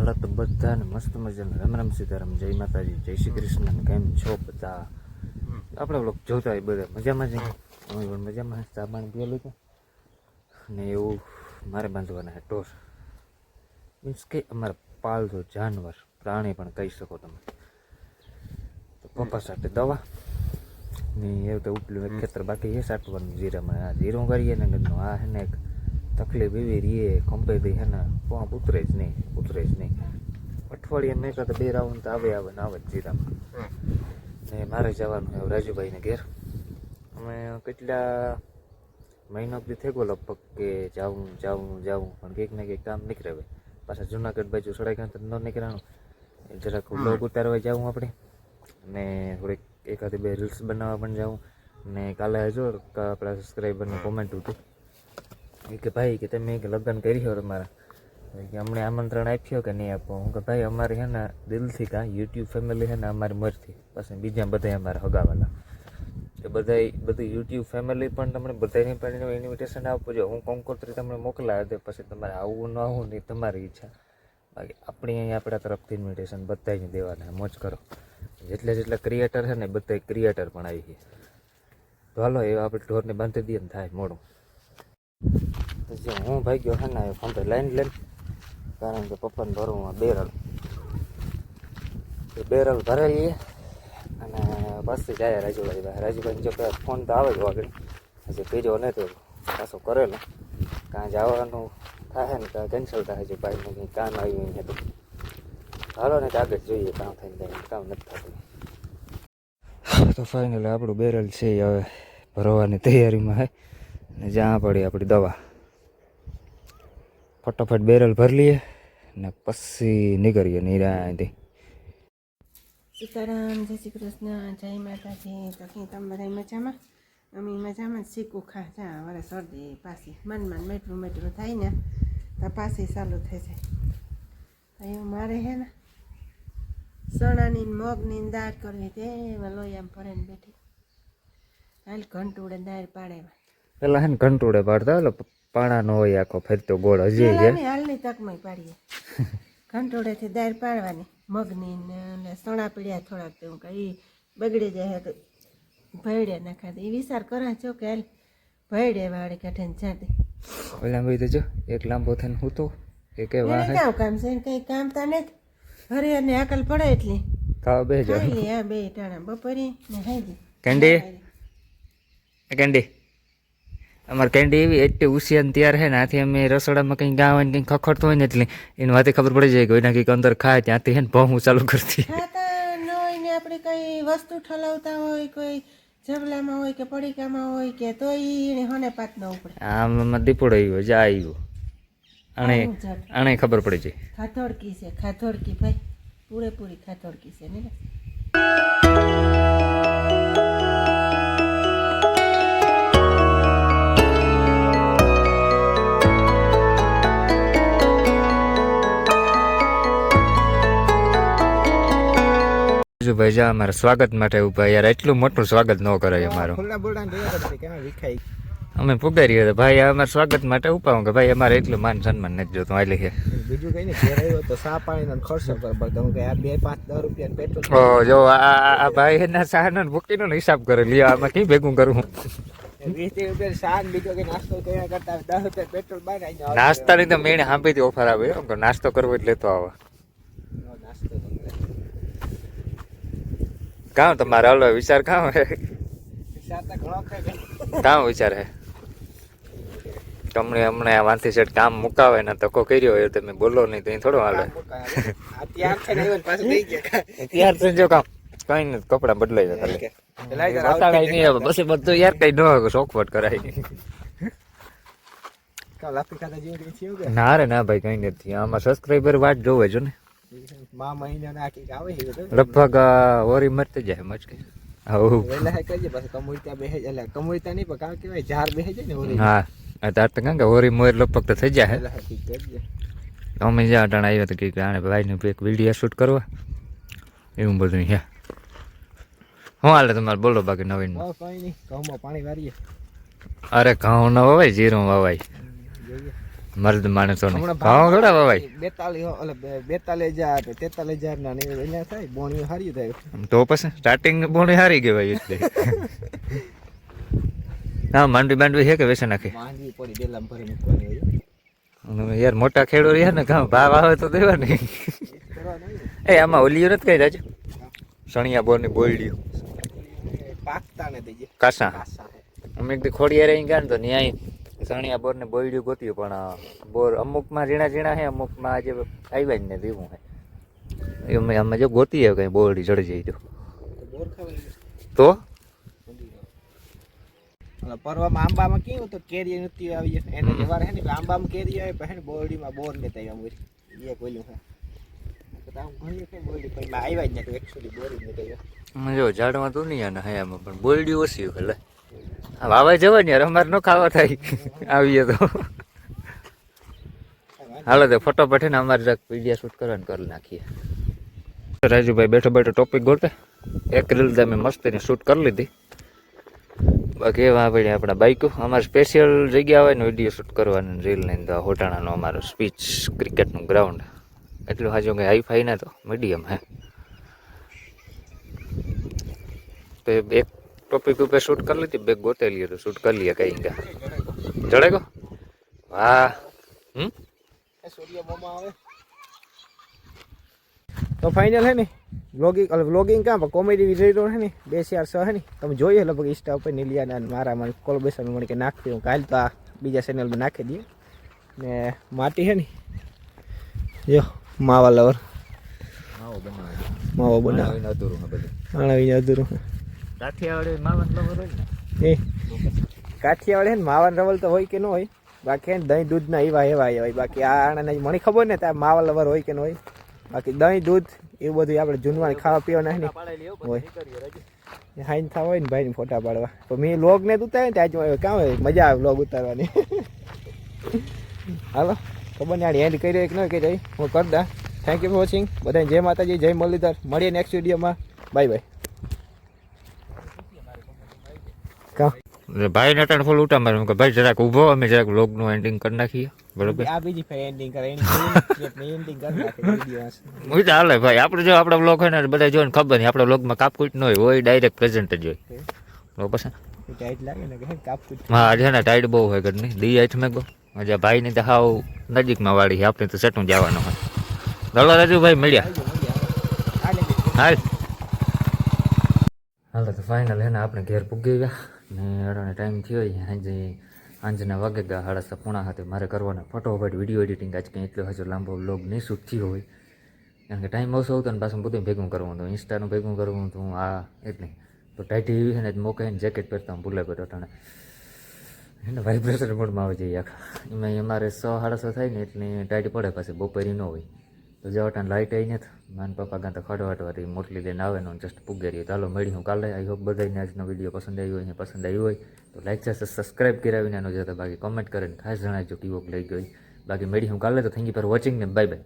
હાલત બધાને મસ્ત મજાને. રામ રામ સીતારામ, જય માતાજી, જય શ્રી કૃષ્ણ કેમ છો બધા? આપણે લોકો જોતા હોય બધા. મજામાં જ અમે પણ મજામાં. ચા પાણી પીએલું છે ને એવું મારે બાંધવાના છે ટોર મીન્સ કે અમારા પાલતો જાનવર, પ્રાણી પણ કહી શકો તમે. તો પપ્પા સાથે દવા. ને એવું તો ઉપલું ખેતર બાકી છે, સાટવાનું જીરામાં. આ જીરું કરીએ ને આ હે ને એક તકલીફ એવી રીએ કંપેથી હે ને પોપ ઉતરે જ નહીં ઉતરે જ નહીં. અઠવાડિયે મેં કહેતા બે રાઉન્ડ તો આવે આવે ને આવે જ જીરામાં. ને મારે જવાનું એવું રાજુભાઈને ઘેર. અમે કેટલા મહિનો બી થઈ ગયો લગભગ કે જાઉં જાઉં જાઉં પણ કંઈક ને કંઈક કામ નીકળે હવે. પાછા જુનાગઢ બાજુ સડાઈ ગયા ન નીકળવાનું. જરાક લોગ ઉતારવા જાઉં આપણે. ને થોડીક એકાદી બે રીલ્સ બનાવવા પણ જાઉં. ને કાલે હજુ આપણા સબસ્ક્રાઈબરને કોમેન્ટ હતું કે ભાઈ કે તમે કે લગ્ન કરી હોય તમારા કે અમને આમંત્રણ આપ્યો કે નહીં આપો. હું કે ભાઈ અમારે હે ને દિલથી કાં યુટ્યુબ ફેમિલી છે ને અમારી મરથી પછી બીજા બધા અમારા હગાવાલા. એ બધા બધી યુટ્યુબ ફેમિલી પણ તમને બધાની પણ ઇન્વિટેશન આપવું જોઈએ. હું કંકોત્રી તમને મોકલાવે તો પછી તમારે આવવું ન આવવું નહીં તમારી ઈચ્છા. બાકી આપણે અહીં આપણા તરફથી ઇન્વિટેશન બધાને દેવાના. મોજ કરો. જેટલા જેટલા ક્રિએટર છે ને બધા ક્રિએટર પણ આવી ગયા. તો હાલો એ આપણે ઢોરને બાંધી દઈએ ને, થાય મોડું. પછી હું ભાઈ ગયો છે ને ફોન પે લાઈન લઈને, કારણ કે પપ્પાને ભરવામાં બેરલ. એ બેરલ ભરેલી અને બસથી જાય રાજુભાઈ ભાઈ રાજુભાઈ જો કે ફોન તો આવે જ આગળ હજી કર્યો તો પાછો કરેલો. કાં જવાનું થાય ને, કાં કેન્સલ થાય છે ભાઈને કંઈ કામ આવ્યું ને તો હાલો ને તો આગળ જોઈએ કામ થઈને જાય કામ નથી થતું. તો ફાઇનલી આપણું બેરલ છે, હવે ભરવાની તૈયારીમાં હે. ને જ્યાં પડી આપણી દવા. ફટાફટ બેરલ ભરી લઈએ ને પછી નીકળીએ નિરાયથી સીતારામ જય શ્રી કૃષ્ણ જય માતાજી. તો કે તમે બધા મજામાં? અમે મજામાં જ શીખું ખા જા વરે શરદી પાછી મન મન મેટલું મેટલું થાય ને તો પાછી ચાલુ થઈ જાય. એવું મારે હે ને સણાની મગની દાળ કરવી તે લોયામ ભરીને બેઠી. હાલ ઘંટુડે દાળ પાડે. પેલા હે ને ઘંટુડે પાડતા એટલે પાણાનો હોય આખો ફરતો ગોળ હજી છે. હાલની તકમાં પાડીએ. કંટોળેથી દાળ પાડવાની મગની ને સણા પીડ્યા થોડાક તો કે એ બગડી જાય તો ભયડે નાખા એ વિચાર કરા છો કે હાલ ભયડે વાળી કાઢે ને જાતે. ઓલા ભાઈ તો જો એક લાંબો થઈને હું તો એ કે વાહ. કામ છે? કંઈ કામ તા નથી. હરે અને આકલ પડે એટલી. ખાવા બે જો આ બે ટાણા બપોરી ને કેન્ડી? કેન્ડી? અમારે કેન્ડી એવી એટલી ઉસિયાન તૈયાર છે ને આથી અમે રસોડામાં કંઈ ગાવા ને કંઈ ખખડતો હોય ને એટલે એની વાતે ખબર પડી જાય કે એના કંઈક અંદર ખાય ત્યાંથી હે ને ભણવું ચાલુ કરતી. ખાતા ન હોય ને આપણે કઈ વસ્તુ ઠલાવતા હોય કોઈ જબલામાં હોય કે પડીકામાં હોય કે તો એને હને પાત ન ઉપડે. આમાં દીપડો આવ્યો જા આવ્યો. આનું આણે ખબર પડી જાય. ખાથોડકી છે ખાથોડકી ભાઈ પૂરેપૂરી ખાથોડકી છે ને? જો ભાઈ જા અમારા સ્વાગત માટે ઊભા યાર. એટલું મોટું સ્વાગત ન કરાય અમારું. ને અમે પુગારી હતા ભાઈ અમારે સ્વાગત માટે ઊભા કે ભાઈ અમારે એટલું માન સન્માન નથી જોતું આલે છે બીજું કઈ ને ઘેર આવ્યો તો સા પાણીનો ખર્ચો તમે કે આ બે પાંચ દસ રૂપિયા પેટ્રોલ ઓ જો આ ભાઈ એના સાહનો ભૂકીનો હિસાબ કરે લ્યો આમાં કઈ ભેગું કરું નાસ્તા નાસ્તાની તો મેં સાંભળી ઓફર આવે નાસ્તો કરવો એટલે તો આવે નાસ્તો તો કરે. કામ? તમારે હલો વિચાર કામ હે? કામ વિચાર હે? તમને હમણાં આ વાંથી સેટ કામ મુકાવે ને તો કો કર્યો હોય તમે બોલો નહીં તો થોડું હાલે. ત્યાર થઈ જો કામ. કઈ નહીં કપડા બદલાઈ જાય ખાલી બતાડાય નહીં હવે પછી બધું યાર કઈ ન હોય શોખવટ કરાય કે? ના રે ના ભાઈ કઈ નથી. આમાં સબસ્ક્રાઈબર વાત જોવે જો ને. મા મહિના નાખી આવે છે લગભગ ઓરી મરતી જાય મચ કે આવું. વહેલા હે કહીએ પાછું કમુઈતા બેહે એટલે કમુઈતા નહીં પણ કાં કહેવાય ઝાર બેહે જાય ને ઓરી. હા આ તાર તો કાં કે હોરી મોર લગભગ તો થઈ જાય અમે જ્યાં અટાણ આવ્યા તો કે આને ભાઈને એક વીડિયો શૂટ કરવા. એવું બધું હે હું હાલે તમારે? બોલો બાકી નવીન. કંઈ નહીં ઘઉંમાં પાણી વારીએ. અરે ઘઉં ન વવાય જીરું વવાય. જોઈએ. મર્દ માણસો ભાવ ઘણા ભાઈ બેતાલીસ બેતાલીસ હજાર તેતાલીસ હજાર ના નહીં થાય બોણી હારી થાય. તો પછી સ્ટાર્ટિંગ બોણી હારી કહેવાય એટલે. હા માંડવી માંડવી છે કે વેસે નાખી? માંડવી પડી ડેલામાં ભરી મૂકવાની હોય. યાર મોટા ખેડો રહ્યા ને કાં ભાવ આવે તો દેવા નહીં એ આમાં ઓલીઓ નથી કઈ રાજુ? સણિયા બોરની બોયડીઓ. ને. પાકતા ને કાસા. અમે એક ખોડિયા રહી ગયા ને તો ન્યાય સણિયા બોર ને બોયડીઓ ગોત્યું પણ બોર અમુકમાં ઝીણા ઝીણા છે અમુકમાં આજે આવ્યા જ ને દેવું હે. અમે અમે જો ગોતીએ કઈ બોરડી ચડી જઈ તો. તો પરવામાં આંબામાં કેવું તો કેરી નથી આવી જાય એને વ્યવહાર હે ને આંબામાં કેરી આવે પછી બોરડીમાં બોર લેતા આવ્યા એ કોઈલું હે. જ ઝાડમાં તો નહીં આના હયામાં પણ બોયડી ઓછી આ વાવા જવાની યાર, અમારે ન ખાવા થાય. આવીએ તો. હાલો તો ફોટો ને અમારે જરાક વીડિયો શૂટ કરવાનું કરી નાખીએ. રાજુભાઈ બેઠો બેઠો ટોપિક ગોતે. એક રીલ તમે મસ્તીની શૂટ કરી લીધી. બાકી એવા આપણે આપણા બાઈકો. અમારે સ્પેશિયલ જગ્યા હોય ને વીડિયો શૂટ કરવાની રીલની અંદર હોટાણાનો અમારો સ્પીચ ક્રિકેટનું ગ્રાઉન્ડ એટલું હાજુ કંઈ હાઈફાઈ ના તો મીડિયમ હે. તો એક ટોપિક ઉપર શૂટ કરી લીધી બે ગોતેલી તો શૂટ કરી લઈએ કઈ ગયા જડે ગો? વાહ. હમ? એ સૂર્ય મોમાં આવે તો ફાઇનલ હે ને વ્લોગિંગ વ્લોગિંગ કામ પણ કોમેડી વીડિયો હે ને બે ચાર છ હે ને તમે જોઈએ લગભગ ઇન્સ્ટા ઉપર નીલિયાના અને મારા મને કોલબેશન મને કે નાખતી હું કાલ તો આ બીજા ચેનલમાં નાખી દઈએ. ને માટી હે ને જો માવા લવર માવો બનાવે. માવો બનાવે. બનાવીને અધૂરું બધું. આણાવીને અધૂરું કાઠિયાવાડી માવન લવર હોય ને. એ કાઠિયાવાડ ને માવન રવલ તો હોય કે ન હોય. બાકી દહીં દૂધ દૂધના એવા એવા હોય. બાકી આ આણાના મને ખબર ને ત્યાં માવા લવર હોય કે ન હોય. બાકી દહીં દૂધ એવું બધું આપણે જૂનવાને ખાવા પીવાના ને. હોય. હાઈન થવા હોય ને ભાઈને ફોટા પાડવા. તો મેં લોગ ને ઉતારે ને ત્યાં જ કાં હોય? મજા આવે લોગ ઉતારવાની. હાલો ખબર ને હેન્ડ કરી રહ્યો કે ન કરી રહી હું કરી દા. થેન્ક યુ ફોર વોચિંગ બધાને જય માતાજી જય મુરલીધર મળીએ નેક્સ્ટ વિડીયોમાં બાય બાય કાં? ભાઈ ને ત્રણ ફૂલ ઉઠા મારે કે ભાઈ જરાક ઊભો અમે જરાક વ્લોગનું એન્ડિંગ કરી નાખીએ. બરોબર? આ બીજી ફેર એન્ડિંગ કરે એન્ડિંગ કરી નાખે વીડિયો હું ચાલે હાલે ભાઈ આપણે જો આપણો વ્લોગ હોય ને બધા જોઈને ખબર નહીં આપણા વ્લોગમાં કાપકૂટ ન હોય હોય ડાયરેક્ટ પ્રેઝન્ટ જ હોય. બરોબર છે ટાઈટ લાગે ને કે કાપકૂટ? હા આજે ને ટાઈટ બહુ હોય ઘરની. દી આઠ મેં ગો આજે ભાઈની તો હાવ નજીકમાં વાળી છે આપણે તો સટું જવાનું હોય. દોડો રાજુભાઈ મળ્યા. હાલ હાલો. તો ફાઇનલ હે ને આપણે ઘેર પૂગી ગયા. ને અડાણે ટાઈમ થયો સાંજે સાંજના વાગે ગયા સાડા છ પૂણા hatte મારે કરવાના ફટોફટ વીડિયો એડિટિંગ આજ કંઈ એટલો હજુ લાંબો બ્લોગ નહીં શૂટ થયો હોય. કારણ કે ટાઈમ ઓછો હતો ને પાછું બધું ભેગું કરવું હતું. ઇન્સ્ટાનું ભેગું કરવું હતું. આ એટલે તો ટાઈટી એવી છે ને મોકાઈને જેકેટ પહેરતા હું ભૂલે પડ્યો અટાણે એને વાઇબ્રેશન મોડમાં આવી જઈએ આખા. એમાં અમારે સો સાડા સો થાય ને એટલે ટાઈટ પડે પાછી. બપોરી ન હોય. તો જવા ટાણ લાઇટ આવી નથી માન પપ્પા ગાં તો ખડવાટવાથી મોટલી લઈને આવે ને જસ્ટ પૂગે રહી ચાલો મળી હું કાલે. આઈ હોપ બધાને આજનો વીડિયો પસંદ આવ્યો હોય પસંદ આવ્યો હોય. તો લાઈક છે સબસ્ક્રાઈબ કરાવીને એનો જતા બાકી કોમેન્ટ કરીને ખાસ જણાવજો કેવો લઈ ગઈ બાકી મળી હું કાલે, તો થેન્ક યુ ફોર વોચિંગ ને બાય બાય